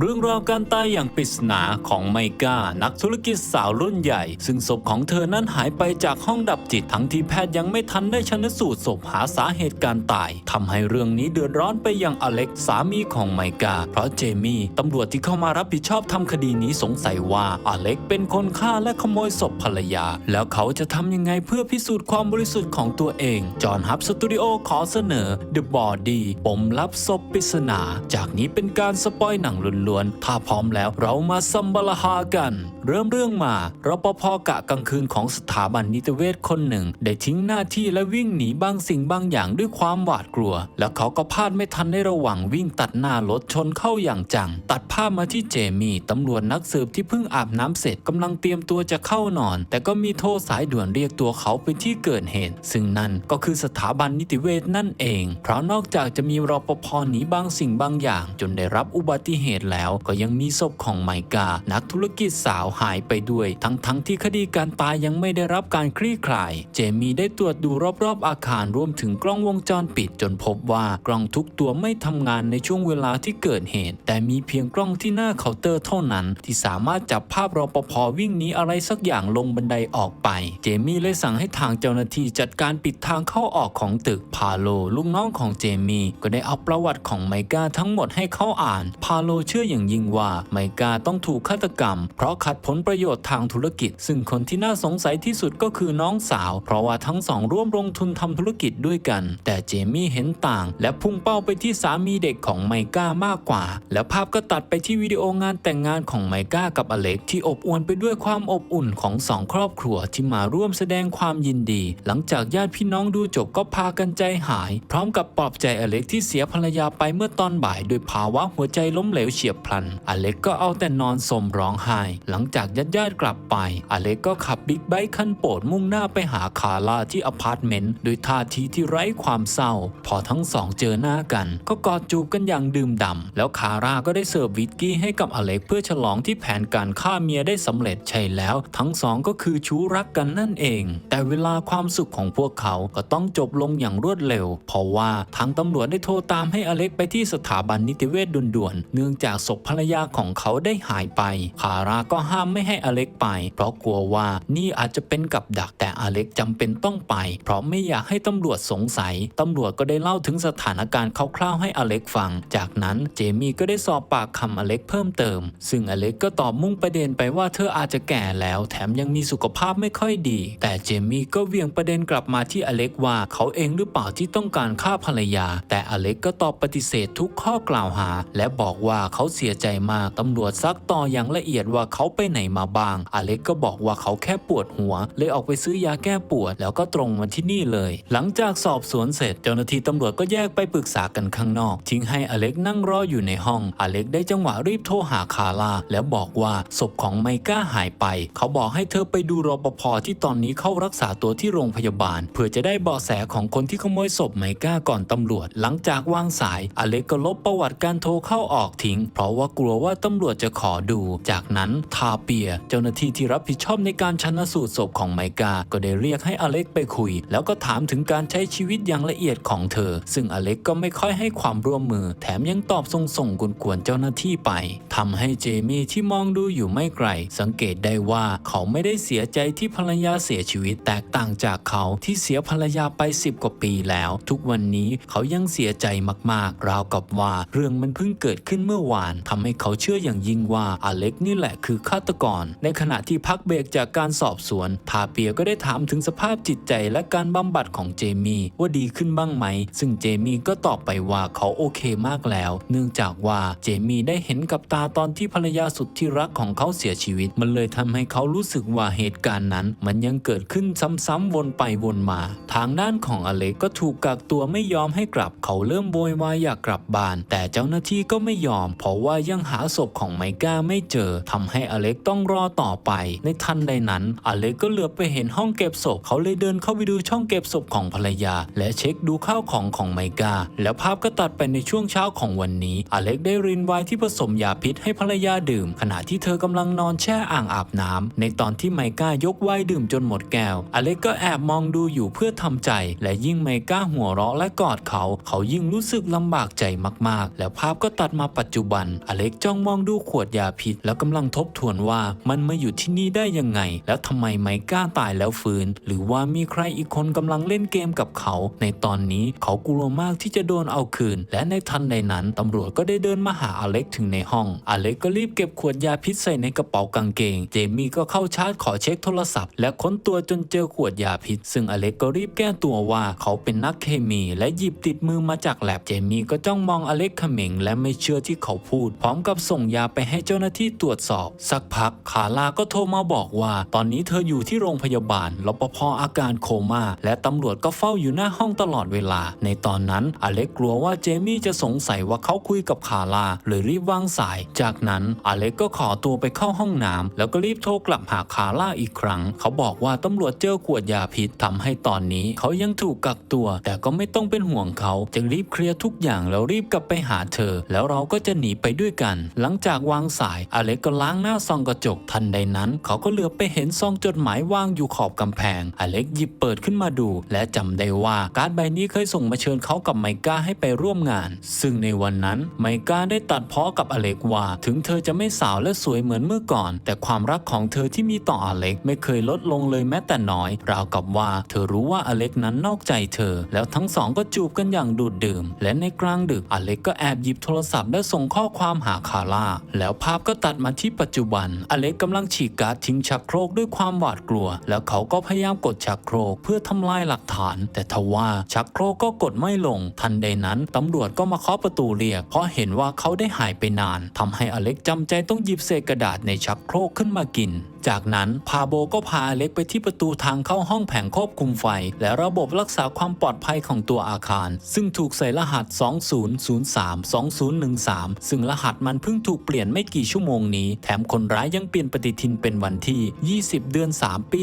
เรื่องราวการตายอย่างปริศนาของไมกานักธุรกิจสาวรุ่นใหญ่ ซึ่งศพของเธอนั้นหายไปจากห้องดับจิตทั้งที่แพทย์ยังไม่ทันได้ชนสูตรศพหาสาเหตุการตายทำให้เรื่องนี้เดือดร้อนไปยังอเล็กสามีของไมกา เพราะเจมี่ตำรวจที่เข้ามารับผิดชอบทำคดีนี้สงสัยว่าอเล็กเป็นคนฆ่าและขโมยศพภรรยา แล้วเขาจะทำยังไงเพื่อพิสูจน์ความบริสุทธิ์ของตัวเอง จอห์นฮับสตูดิโอขอเสนอ The Body ปมลับศพปริศนา จากนี้เป็นการสปอยหนังล้วนๆ ถ้าพร้อมแล้วเรามาซัมบลาฮากัน เริ่มเรื่องมารปภกะกลางคืนของสถาบันนิติเวชคนหนึ่ง ได้ทิ้งหน้าที่และวิ่งหนีบางสิ่งบางอย่างด้วยความหวาดกลัว แล้วเขาก็พลาดไม่ทันในระหว่างวิ่งตัดหน้ารถชนเข้าอย่างจัง ตัดภาพมาที่เจมี่ตำรวจนักสืบที่เพิ่งอาบน้ำเสร็จกำลังเตรียมตัวจะเข้านอน แต่ก็มีโทรสายด่วนเรียกตัวเขาไปที่เกิดเหตุ ซึ่งนั่นก็คือสถาบันนิติเวชนั่นเอง เพราะนอกจากจะมีรปภหนีบางสิ่งบางอย่าง จนได้รับอุบัติเหตุแล้ว ก็ยังมีศพของไมกานักธุรกิจสาวหายไปด้วยทั้งๆที่คดีการตายยังไม่ได้รับการคลี่คลาย เจมี่ได้ตรวจดูรอบๆอาคารรวมถึงกล้องวงจรปิดจนพบว่ากล้องทุกตัวไม่ทำงานในช่วงเวลาที่เกิดเหตุ แต่มีเพียงกล้องที่หน้าเคาน์เตอร์เท่านั้น ที่สามารถจับภาพรปภวิ่งหนีอะไรสักอย่างลงบันไดออกไป เจมี่เลยสั่งให้ทางเจ้าหน้าที่จัดการปิดทางเข้าออกของตึกพาโลลูกน้องของเจมี่ก็ได้เอาประวัติของไมกาทั้งหมดให้เขาอ่าน พาโลเชื่ออย่างยิ่งว่าไมกาต้องถูกฆาตกรรม เพราะขัดผผลประโยชน์ทางธุรกิจ ซึ่งคนที่น่าสงสัยที่สุดก็คือน้องสาว เพราะว่าทั้งสองร่วมลงทุนทำธุรกิจด้วยกัน แต่เจมี่เห็นต่าง และพุ่งเป้าไปที่สามีเด็กของไมก้ามากกว่า แล้วภาพก็ตัดไปที่วิดีโองานแต่งงานของไมก้ากับอเล็กที่อบอวลไปด้วยความอบอุ่นของสองครอบครัวที่มาร่วมแสดงความยินดี หลังจากญาติพี่น้องดูจบก็พากันใจหาย พร้อมกับปลอบใจอเล็กที่เสียภรรยาไปเมื่อตอนบ่ายด้วยภาวะหัวใจล้มเหลวเฉียบพลัน อเล็กก็เอาแต่นอนสมร้องไห้ หลังจากญาติญาติๆกลับไป อเล็กก็ขับบิ๊กไบค์คันโปรดมุ่งหน้าไปหาคาร่าที่อพาร์ตเมนต์ด้วยท่าทีที่ไร้ความเศร้า พอทั้งสองเจอหน้ากัน ก็กอดจูบกันอย่างดื่มด่ำแล้วคาร่าก็ได้เสิร์ฟวิสกี้ให้กับอเล็กเพื่อฉลองที่แผนการฆ่าเมียได้สำเร็จใช่แล้ว ทั้งสองก็คือชู้รักกันนั่นเอง แต่เวลาความสุขของพวกเขาก็ต้องจบลงอย่างรวดเร็ว เพราะว่าทางตำรวจได้โทรตามให้อเล็กไปที่สถาบันนิติเวชด่วนๆเนื่องจากศพภรรยาของเขาได้หายไปคาร่าก็ห้ามไม่ให้อเล็กไป เพราะกลัวว่านี่อาจจะเป็นกับดักแต่อเล็กจำเป็นต้องไป เพราะไม่อยากให้ตำรวจสงสัยตำรวจก็ได้เล่าถึงสถานการณ์คร่าวๆให้อเล็กฟัง จากนั้นเจมี่ก็ได้สอบปากคำอเล็กเพิ่มเติม ซึ่งอเล็กก็ตอบมุ่งประเด็นไปว่าเธออาจจะแก่แล้ว แถมยังมีสุขภาพไม่ค่อยดี แต่เจมี่ก็เวียงประเด็นกลับมาที่อเล็กว่าเขาเองหรือเปล่าที่ต้องการฆ่าภรรยา แต่อเล็กก็ตอบปฏิเสธทุกข้อกล่าวหา และบอกว่าเขาเสียใจมากตำรวจซักต่ออย่างละเอียดว่าเขาไปไหนมาบ้าง อเล็กก็บอกว่าเขาแค่ปวดหัว เลยออกไปซื้อยาแก้ปวด แล้วก็ตรงมาที่นี่เลย หลังจากสอบสวนเสร็จ เจ้าหน้าที่ตำรวจก็แยกไปปรึกษากันข้างนอก ทิ้งให้อเล็กนั่งรออยู่ในห้อง อเล็กได้จังหวะรีบโทรหาคาร่าแล้วบอกว่าศพของไมก้าหายไป เขาบอกให้เธอไปดูรปภที่ตอนนี้เข้ารักษาตัวที่โรงพยาบาล เพื่อจะได้เบาะแสของคนที่ขโมยศพไมก้าก่อนตำรวจ หลังจากวางสาย อเล็กก็ลบประวัติการโทรเข้าออกทิ้ง เพราะว่ากลัวว่าตำรวจจะขอดู จากนั้นทาเปีย เจ้าหน้าที่ที่รับผิดชอบในการชันสูตรศพของไมกา ก็ได้เรียกให้อเล็กไปคุย แล้วก็ถามถึงการใช้ชีวิตอย่างละเอียดของเธอ ซึ่งอเล็กก็ไม่ค่อยให้ความร่วมมือ แถมยังตอบส่งส่งกวนๆเจ้าหน้าที่ไปทำให้เจมี่ที่มองดูอยู่ไม่ไกล สังเกตได้ว่าเขาไม่ได้เสียใจที่ภรรยาเสียชีวิตแตกต่างจากเขาที่เสียภรรยาไป 10 กว่าปีแล้ว ทุกวันนี้เขายังเสียใจมากๆ ราวกับว่า เรื่องมันเพิ่งเกิดขึ้นเมื่อวานทำให้เขาเชื่ออย่างยิ่งว่าอเล็กนี่แหละคือฆาตกร ในขณะที่พักเบรกจากการสอบสวนทาเปียก็ได้ถามถึงสภาพจิตใจและการบำบัดของเจมี่ว่าดีขึ้นบ้างไหม ซึ่งเจมี่ก็ตอบไปว่าเขาโอเคมากแล้ว เนื่องจากว่าเจมี่ได้เห็นกับตาตอนที่ภรรยาสุดที่รักของเขาเสียชีวิต มันเลยทำให้เขารู้สึกว่าเหตุการณ์นั้น มันยังเกิดขึ้นซ้ำๆวนไปวนมา ทางด้านของอเล็กก็ถูกกักตัวไม่ยอมให้กลับ เขาเริ่มโวยวายอยากกลับบ้าน แต่เจ้าหน้าที่ก็ไม่ยอม เพราะว่ายังหาศพของไมก้าไม่เจอทำให้อเล็กต้องรอต่อไป ในทันใดนั้นอเล็กก็เหลือบไปเห็นห้องเก็บศพเขาเลยเดินเข้าไปดูช่องเก็บศพของภรรยา และเช็คดูข้าวของของไมกาแล้วภาพก็ตัดไปในช่วงเช้าของวันนี้ อเล็กได้รินไวน์ที่ผสมยาพิษให้ภรรยาดื่ม ขณะที่เธอกำลังนอนแช่อ่างอาบน้ำในตอนที่ไมกายกไวน์ดื่มจนหมดแก้ว อเล็กก็แอบมองดูอยู่เพื่อทำใจ และยิ่งไมกาหัวเราะและกอดเขา เขายิ่งรู้สึกลำบากใจมากๆ แล้วภาพก็ตัดมาปัจจุบัน อเล็กจ้องมองดูขวดยาพิษ แล้วกำลังทบทวนว่ามันมาอยู่ที่นี่ได้ยังไง แล้วทำไมไมก้าตายแล้วฟื้น หรือว่ามีใครอีกคนกำลังเล่นเกมกับเขา ในตอนนี้เขากลัวมากที่จะโดนเอาคืน และในทันใดนั้นตำรวจก็ได้เดินมาหาอเล็กถึงในห้อง อเล็กก็รีบเก็บขวดยาพิษใส่ในกระเป๋ากางเกง เจมี่ก็เข้าชาร์จขอเช็คโทรศัพท์ และค้นตัวจนเจอขวดยาพิษ ซึ่งอเล็กก็รีบแก้ตัวว่าเขาเป็นนักเคมี และหยิบติดมือมาจากแลบเจมี่ก็จ้องมองอเล็กเขม็งและไม่เชื่อที่เขาพูด พร้อมกับส่งยาไปให้เจ้าหน้าที่ตรวจสอบสักพักคาลาก็โทรมาบอกว่า ตอนนี้เธออยู่ที่โรงพยาบาลรปภอาการโคม่าและตำรวจก็เฝ้าอยู่หน้าห้องตลอดเวลา ในตอนนั้นอเล็กกลัวว่าเจมี่จะสงสัยว่าเขาคุยกับคาลาเลยรีบวางสาย จากนั้นอเล็กก็ขอตัวไปเข้าห้องน้ำแล้วก็รีบโทรกลับหาคาลาอีกครั้ง เขาบอกว่าตำรวจเจอขวดยาพิษทำให้ตอนนี้เขายังถูกกักตัว แต่ก็ไม่ต้องเป็นห่วงเขาจะรีบเคลียร์ทุกอย่างแล้วรีบกลับไปหาเธอ แล้วเราก็จะหนีไปด้วยกัน หลังจากวางสายอเล็กก็ล้างหน้าซองกระจกทันใดนั้น เขาก็เหลือไปเห็นซองจดหมายวางอยู่ขอบกำแพง อเล็กหยิบเปิดขึ้นมาดู และจำได้ว่าการ์ดใบนี้เคยส่งมาเชิญเขากับไมก้าให้ไปร่วมงาน ซึ่งในวันนั้นไมก้าได้ตัดพ้อกับอเล็กว่า ถึงเธอจะไม่สาวและสวยเหมือนเมื่อก่อน แต่ความรักของเธอที่มีต่ออเล็กไม่เคยลดลงเลยแม้แต่น้อย ราวกับว่าเธอรู้ว่าอเล็กนั้นนอกใจเธอ แล้วทั้งสองก็จูบกันอย่างดูดดื่ม และในกลางดึกอเล็กก็แอบหยิบโทรศัพท์และส่งข้อความหาคาร่าแล้วภาพก็ตัดมาที่ปัจจุบันอเล็กกำลังฉีกการ์ดทิ้งชักโครกด้วยความหวาดกลัว แล้วเขาก็พยายามกดชักโครกเพื่อทำลายหลักฐาน แต่ทว่าชักโครกก็กดไม่ลง ทันใดนั้นตำรวจก็มาเคาะประตูเรียก เพราะเห็นว่าเขาได้หายไปนานทำให้อเล็กจำใจต้องหยิบเศษกระดาษในชักโครกขึ้นมากินจากนั้นพาโบก็พาอเล็กไปที่ประตูทางเข้าห้องแผงควบคุมไฟ และระบบรักษาความปลอดภัยของตัวอาคาร ซึ่งถูกใส่รหัส 2003-2013 ซึ่งรหัสมันเพิ่งถูกเปลี่ยนไม่กี่ชั่วโมงนี้ แถมคนร้ายยังเปลี่ยนปฏิทินเป็นวันที่ 20 เดือน 3 ปี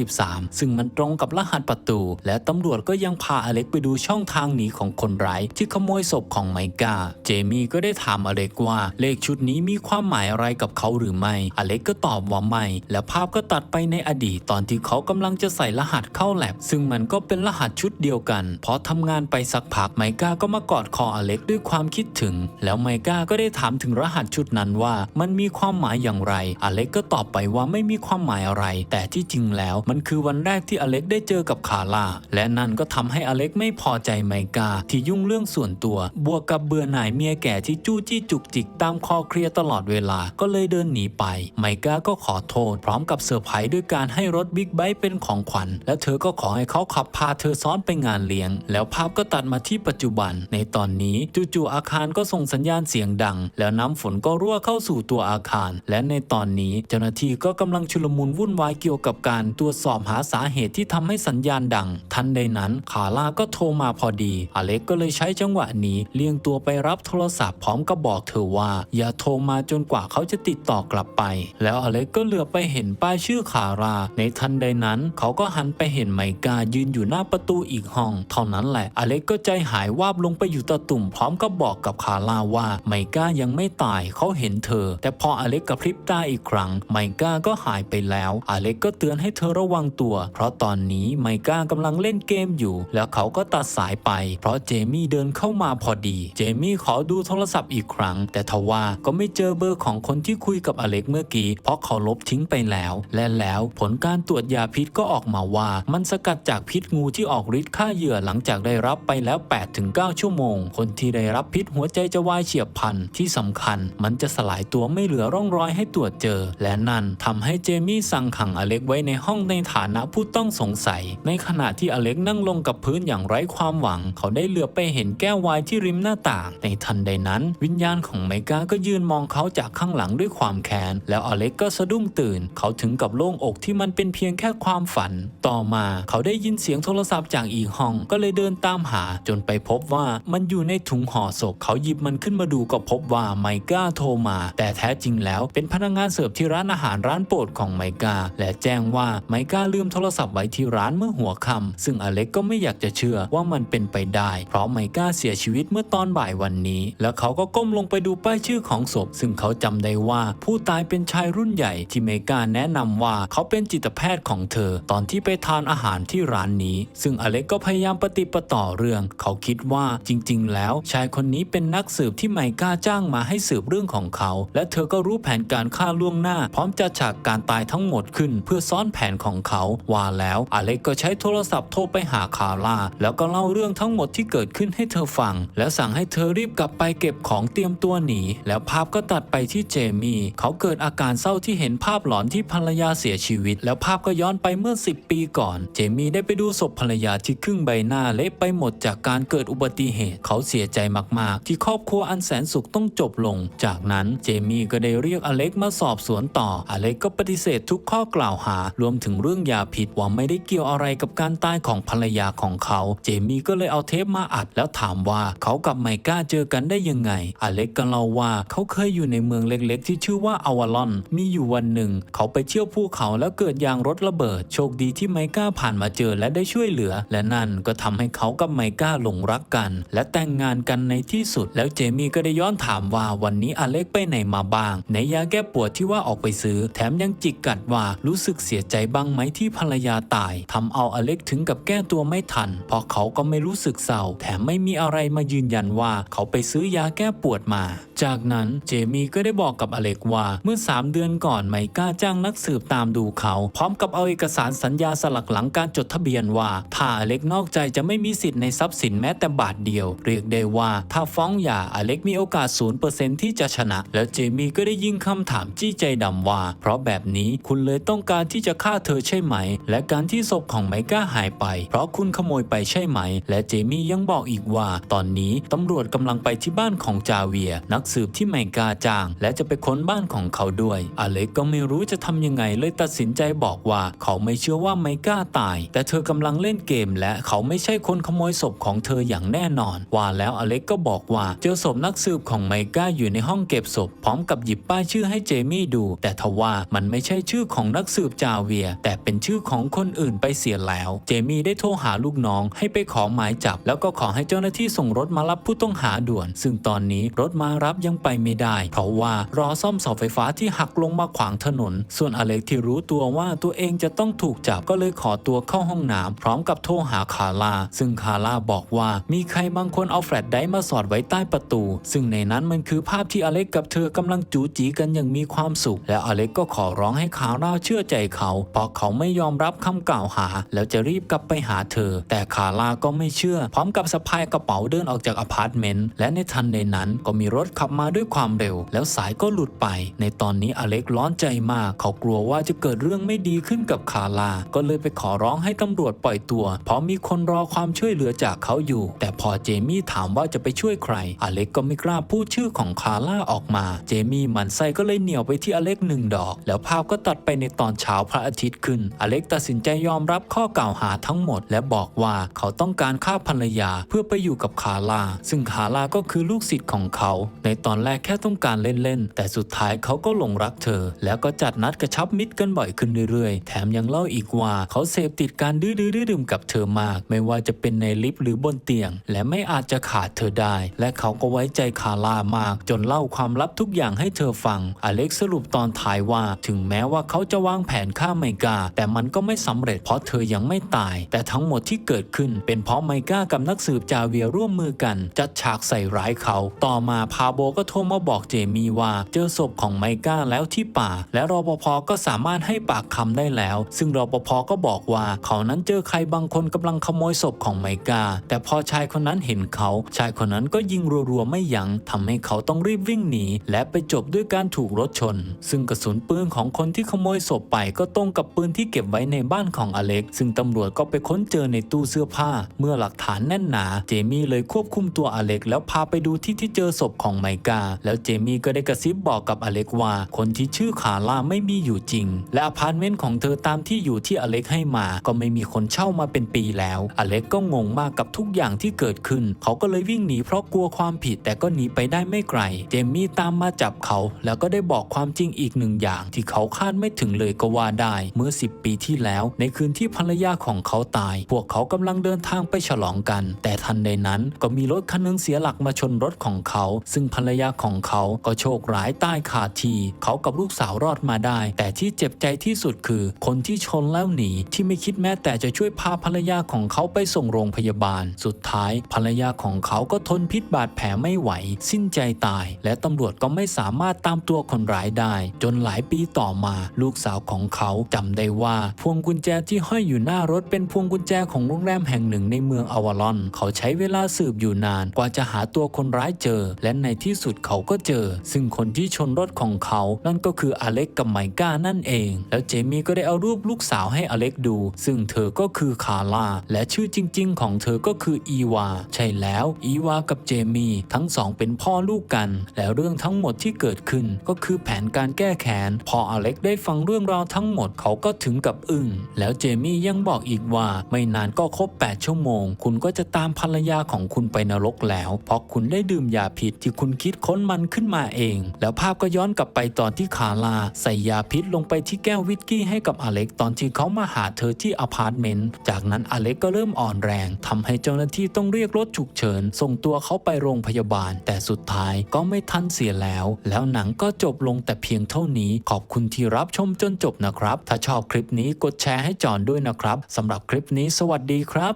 2013 ซึ่งมันตรงกับรหัสประตู และตำรวจก็ยังพาอเล็กไปดูช่องทางหนีของคนร้ายที่ขโมยศพของไมกา เจมี่ก็ได้ถามอเล็กว่าเลขชุดนี้มีความหมายอะไรกับเขาหรือไม่ อเล็กก็ตอบว่าไม่และภาพก็ตัดไปในอดีตตอนที่เขากำลังจะใส่รหัสเข้าแลบ ซึ่งมันก็เป็นรหัสชุดเดียวกัน พอทำงานไปสักพักไมก้าก็มากอดคออเล็กด้วยความคิดถึง แล้วไมก้าก็ได้ถามถึงรหัสชุดนั้นว่า มันมีความหมายอย่างไร อเล็กก็ตอบไปว่าไม่มีความหมายอะไร แต่ที่จริงแล้วมันคือวันแรกที่อเล็กได้เจอกับคาร่าและนั่นก็ทำให้อเล็กไม่พอใจไมก้าที่ยุ่งเรื่องส่วนตัว บวกกับเบื่อหน่ายเมียแก่ที่จู้จี้จุกจิกตามคอเคลียร์ตลอดเวลาก็เลยเดินหนีไป ไมก้าก็ขอโทษ พร้อมกับเซอร์ไพรส์ด้วยการให้รถบิ๊กไบค์เป็นของขวัญ และเธอก็ขอให้เขาขับพาเธอซ้อนไปงานเลี้ยง แล้วภาพก็ตัดมาที่ปัจจุบัน ในตอนนี้จู่ๆอาคารก็ส่งสัญญาณเสียงดัง แล้วน้ำฝนก็รั่วเข้าสู่ตัวอาคาร และในตอนนี้เจ้าหน้าที่ก็กำลังชุลมุนวุ่นวายเกี่ยวกับการตรวจสอบหาสาเหตุที่ทำให้สัญญาณดัง ทันใดนั้นคาร่าก็โทรมาพอดี อเล็กก็เลยใช้จังหวะนี้เลี่ยงตัวไปรับโทรศัพท์พร้อมกับบอกเธอว่า อย่าโทรมาจนกว่าเขาจะติดต่อกลับไป แล้วอเล็กก็เหลือไปเห็นป้ายชื่อคารา ในทันใดนั้น เขาก็หันไปเห็นไมกายืนอยู่หน้าประตูอีกห้อง เท่านั้นแหละ อเล็กก็ใจหายวาบลงไปอยู่ตะตุ่มพร้อมกับบอกกับคาราว่า ไมกายังไม่ตายเขาเห็นเธอ แต่พออเล็กกระพริบตาอีกครั้ง ไมกาก็หายไปแล้ว อเล็กก็เตือนให้เธอระวังตัว เพราะตอนนี้ไมกากำลังเล่นเกมอยู่ แล้วเขาก็ตัดสายไป เพราะเจมี่เดินเข้ามาพอดี เจมี่ขอดูโทรศัพท์อีกครั้ง แต่ทว่าก็ไม่เจอเบอร์ของคนที่คุยกับอเล็กเมื่อกี้ เพราะเขาลบทิ้งไปแล้ว และแล้วผลการตรวจยาพิษก็ออกมาว่ามันสกัดจากพิษงูที่ออกฤทธิ์ฆ่าเหยื่อหลังจากได้รับไปแล้ว 8-9 ชั่วโมง คนที่ได้รับพิษหัวใจจะวายเฉียบพลันที่สำคัญ มันจะสลายตัวไม่เหลือร่องรอยให้ตรวจเจอ และนั่นทำให้เจมี่สั่งขังอเล็กไว้ในห้องในฐานะผู้ต้องสงสัย ในขณะที่อเล็กนั่งลงกับพื้นอย่างไร้ความหวัง เขาได้เหลือบไปเห็นแก้ววายที่ริมหน้าต่าง ในทันใดนั้น วิญญาณของไมกาก็ยืนมองเขาจากข้างหลังด้วยความแค้นแล้วอเล็กก็สะดุ้งตื่นเขาถึงกับโล่งอกที่มันเป็นเพียงแค่ความฝัน ต่อมาเขาได้ยินเสียงโทรศัพท์จากอีกห้องก็เลยเดินตามหา จนไปพบว่ามันอยู่ในถุงห่อศพ เขาหยิบมันขึ้นมาดูก็พบว่าไมกาโทรมา แต่แท้จริงแล้วเป็นพนักงานเสิร์ฟที่ร้านอาหารร้านโปรดของไมกาและแจ้งว่าไมกาลืมโทรศัพท์ไว้ที่ร้านเมื่อหัวค่ำซึ่งอเล็กก็ไม่อยากจะเชื่อว่ามันเป็นไปได้ เพราะไมกาเสียชีวิตเมื่อตอนบ่ายวันนี้ แล้วเขาก็ก้มลงไปดูป้ายชื่อของศพ ซึ่งเขาจำได้ว่าผู้ตายเป็นชายรุ่นใหญ่ที่ไมการแนะนำว่าเขาเป็นจิตแพทย์ของเธอ ตอนที่ไปทานอาหารที่ร้านนี้ ซึ่งอเล็กก็พยายามปฏิปต่อเรื่อง เขาคิดว่าจริง ๆ แล้ว ชายคนนี้เป็นนักสืบที่ไมก้าจ้างมาให้สืบเรื่องของเขา และเธอก็รู้แผนการฆ่าล่วงหน้า พร้อมจะฉากการตายทั้งหมดขึ้น เพื่อซ้อนแผนของเขา ว่าแล้วอเล็กก็ใช้โทรศัพท์โทรไปหาคาร่าแล้วก็เล่าเรื่องทั้งหมดที่เกิดขึ้นให้เธอฟัง แล้วสั่งให้เธอรีบกลับไปเก็บของเตรียมตัวหนีแล้วภาพก็ตัดไปที่เจมี่เขาเกิดอาการเศร้าที่เห็นภาพหลอนที่ภรรยาเสียชีวิต แล้วภาพก็ย้อนไปเมื่อ 10 ปีก่อน เจมี่ได้ไปดูศพภรรยาที่ครึ่งใบหน้าเละไปหมดจากการเกิดอุบัติเหตุ เขาเสียใจมาก ๆ ที่ครอบครัวอันแสนสุขต้องจบลง จากนั้นเจมี่ก็ได้เรียกอเล็กมาสอบสวนต่อ อเล็กก็ปฏิเสธทุกข้อกล่าวหา รวมถึงเรื่องยาผิดว่าไม่ได้เกี่ยวอะไรกับการตายของภรรยาของเขา เจมี่ก็เลยเอาเทปมาอัด แล้วถามว่าเขากับไมก้าเจอกันได้ยังไง อเล็กก็เล่าว่าเขาเคยอยู่ในเมืองเล็กๆ ที่ชื่อว่าอวาลอน มีอยู่วันหนึ่งเขาไปเที่ยวภูเขาแล้วเกิดยางรถระเบิด โชคดีที่ไมก้าผ่านมาเจอและได้ช่วยเหลือ และนั่นก็ทำให้เขากับไมก้าหลงรักกัน และแต่งงานกันในที่สุด แล้วเจมี่ก็ได้ย้อนถามว่าวันนี้อเล็กไปไหนมาบ้างในยาแก้ปวดที่ว่าออกไปซื้อ แถมยังจิกกัดว่ารู้สึกเสียใจบ้างไหมที่ภรรยาตายทำเอาอเล็กถึงกับแก้ตัวไม่ทัน เพราะเขาก็ไม่รู้สึกเศร้า แถมไม่มีอะไรมายืนยันว่าเขาไปซื้อยาแก้ปวดมา จากนั้นเจมี่ก็ได้บอกกับอเล็กว่าเมื่อ 3 เดือนก่อนไมก้าจ้างนักสืบตามดูเขา พร้อมกับเอาเอกสารสัญญาสลักหลังการจดทะเบียนว่า ถ้าอเล็กนอกใจจะไม่มีสิทธิ์ในทรัพย์สินแม้แต่บาทเดียว เรียกได้ว่าถ้าฟ้องหย่าอเล็กมีโอกาส 0%ที่จะชนะ แล้วเจมี่ก็ได้ยิงคำถามจี้ใจดำว่า เพราะแบบนี้คุณเลยต้องการที่จะฆ่าเธอใช่ไหม และการที่ศพของไมก้าหายไป เพราะคุณขโมยไปใช่ไหม และเจมี่ยังบอกอีกว่า ตอนนี้ตำรวจกำลังไปที่บ้านของจาเวีย นักสืบที่ไมก้าจ้าง และจะไปค้นบ้านของเขาด้วย อเล็กก็ไม่รู้จะทำยังไงเลยตัดสินใจบอกว่าเขาไม่เชื่อว่าไมก้าตาย แต่เธอกำลังเล่นเกมและเขาไม่ใช่คนขโมยศพของเธออย่างแน่นอน ว่าแล้วอเล็กก็บอกว่าเจอศพนักสืบของไมก้าอยู่ในห้องเก็บศพ พร้อมกับหยิบป้ายชื่อให้เจมี่ดู แต่ทว่ามันไม่ใช่ชื่อของนักสืบจาเวีย แต่เป็นชื่อของคนอื่นไปเสียแล้ว เจมี่ได้โทรหาลูกน้องให้ไปขอหมายจับ แล้วก็ขอให้เจ้าหน้าที่ส่งรถมารับผู้ต้องหาด่วน ซึ่งตอนนี้รถมารับยังไปไม่ได้ เพราะว่ารอซ่อมเสาไฟฟ้าที่หักลงมาขวางถนนส่วนอเล็กที่รู้ตัวว่าตัวเองจะต้องถูกจับก็เลยขอตัวเข้าห้องน้ำพร้อมกับโทรหาคาร่าซึ่งคาร่าบอกว่ามีใครบางคนเอาแฟลชไดร์มาสอดไว้ใต้ประตู ซึ่งในนั้นมันคือภาพที่อเล็กกับเธอกำลังจูจีกันอย่างมีความสุข และอเล็กก็ขอร้องให้คาร่าเชื่อใจเขา เพราะเขาไม่ยอมรับคำกล่าวหา แล้วจะรีบกลับไปหาเธอ แต่คาร่าก็ไม่เชื่อ พร้อมกับสะพายกระเป๋าเดินออกจากอพาร์ตเมนต์และในทันใดนั้นก็มีรถขับมาด้วยความเร็ว แล้วสายก็หลุดไป ในตอนนี้อเล็กร้อนใจมาก เขากลัวว่าจะเกิดเรื่องไม่ดีขึ้นกับคาร่าก็เลยไปขอร้องให้ตำรวจปล่อยตัว เพราะมีคนรอความช่วยเหลือจากเขาอยู่ แต่พอเจมี่ถามว่าจะไปช่วยใคร อเล็กก็ไม่กล้าพูดชื่อของคาร่าออกมา เจมี่หมันไส้ก็เลยเหนี่ยวไปที่อเล็กหนึ่งดอก แล้วภาพก็ตัดไปในตอนเช้าพระอาทิตย์ขึ้น อเล็กตัดสินใจยอมรับข้อกล่าวหาทั้งหมด และบอกว่าเขาต้องการฆ่าภรรยาเพื่อไปอยู่กับคาร่า ซึ่งคาร่าก็คือลูกศิษย์ของเขา ในตอนแรกแค่ต้องการเล่นๆ แต่สุดท้ายเขาก็หลงรักเธอ แล้วก็จัดนัดกระชับมิตรกันบ่อยขึ้นเรื่อยๆ แถมยังเล่าอีกว่าเขาเสพติดการดื้อๆดื่มกับเธอมาก ไม่ว่าจะเป็นในลิฟต์หรือบนเตียง และไม่อาจจะขาดเธอได้ และเขาก็ไว้ใจคาร่ามาก จนเล่าความลับทุกอย่างให้เธอฟัง อเล็กสรุปตอนท้ายว่า ถึงแม้ว่าเขาจะวางแผนฆ่าไมกา แต่มันก็ไม่สำเร็จเพราะเธอยังไม่ตาย แต่ทั้งหมดที่เกิดขึ้น เป็นเพราะไมกากับนักสืบจาเวียร่วมมือกัน จัดฉากใส่ร้ายเขา ต่อมาพาโบก็โทรมาบอกเจมี่ว่า เจอศพของไมกาแล้วที่ป่าและรปภก็สามารถให้ปากคำได้แล้ว ซึ่งรปภก็บอกว่าเขานั้นเจอใครบางคนกำลังขโมยศพของไมกา แต่พอชายคนนั้นเห็นเขา ชายคนนั้นก็ยิงรัวๆไม่ยัง้งทำให้เขาต้องรีบวิ่งหนี และไปจบด้วยการถูกรถชน ซึ่งกระสุนปืนของคนที่ขโมยศพไปก็ตรงกับปืนที่เก็บไว้ในบ้านของอเล็ก ซึ่งตำรวจก็ไปค้นเจอในตู้เสื้อผ้า เมื่อหลักฐานแน่นหนา เจมี่เลยควบคุมตัวอเล็ก แล้วพาไปดูที่ที่เจอศพของไมกา แล้วเจมี่ก็ได้กระซิบบอกกับอเล็กว่า คนที่ชื่อคาร่าไม่มีอยู่จริง และอพาร์ตเมนต์ของเธอตามที่อยู่ที่อเล็กให้มา ก็ไม่มีคนเช่ามาเป็นปีแล้ว อเล็กก็งงมากกับทุกอย่างที่เกิดขึ้น เขาก็เลยวิ่งหนีเพราะกลัวความผิดแต่ก็หนีไปได้ไม่ไกล เจมี่ตามมาจับเขา แล้วก็ได้บอกความจริงอีกหนึ่งอย่าง ที่เขาคาดไม่ถึงเลยก็ว่าได้ เมื่อ 10 ปีที่แล้ว ในคืนที่ภรรยาของเขาตาย พวกเขากำลังเดินทางไปฉลองกัน แต่ทันใดนั้นก็มีรถคันหนึงเสียหลักมาชนรถของเขา ซึ่งภรรยาของเขาก็โชคร้ายตายคาที เขากับลูกสาวรอดมาได้ แต่ที่เจ็บใจที่สุดคือ คนที่ชนแล้วหนีที่ไม่คิดแม้แต่จะช่วยพาภรรยาของเขาไปส่งโรงพยาบาล สุดท้ายภรรยาของเขาก็ทนพิษบาดแผลไม่ไหว สิ้นใจตาย และตำรวจก็ไม่สามารถตามตัวคนร้ายได้ จนหลายปีต่อมา ลูกสาวของเขาจำได้ว่า พวงกุญแจที่ห้อยอยู่หน้ารถเป็นพวงกุญแจของโรงแรมแห่งหนึ่งในเมืองอวารอน เขาใช้เวลาสืบอยู่นาน กว่าจะหาตัวคนร้ายเจอ และในที่สุดเขาก็เจอ ซึ่งคนที่ชนรถของเขานั่นก็คืออเล็กกับไมก้านั่นเอง แล้วเจมี่ก็ได้เอารูปลูกสาวให้อเล็กดู ซึ่งเธอก็คือคาร่าและชื่อจริง ๆ ของเธอก็คืออีวา ใช่แล้วอีวากับเจมี่ทั้งสองเป็นพ่อลูกกัน และเรื่องทั้งหมดที่เกิดขึ้นก็คือแผนการแก้แค้นพออเล็กได้ฟังเรื่องราวทั้งหมดเขาก็ถึงกับอึ้งแล้วเจมี่ยังบอกอีกว่าไม่นานก็ครบ 8 ชั่วโมง คุณก็จะตามภรรยาของคุณไปนรกแล้ว เพราะคุณได้ดื่มยาพิษที่คุณคิดค้นมันขึ้นมาเอง แล้วภาพก็ย้อนกลับไปตอนที่คาร่าใส่ยาพิษลงไปที่แก้ววิสกี้ให้กับอเล็กตอนที่เขามาหาเธอที่อพาร์ตเมนต์ จากนั้นอเล็กก็เริ่มอ่อนแรงทำให้เจ้าหน้าที่ต้องเรียกรถฉุกเฉิน ส่งตัวเขาไปโรงพยาบาล แต่สุดท้ายก็ไม่ทันเสียแล้ว แล้วหนังก็จบลงแต่เพียงเท่านี้ขอบคุณที่รับชมจนจบนะครับ ถ้าชอบคลิปนี้กดแชร์ให้จอนด้วยนะครับสำหรับคลิปนี้สวัสดีครับ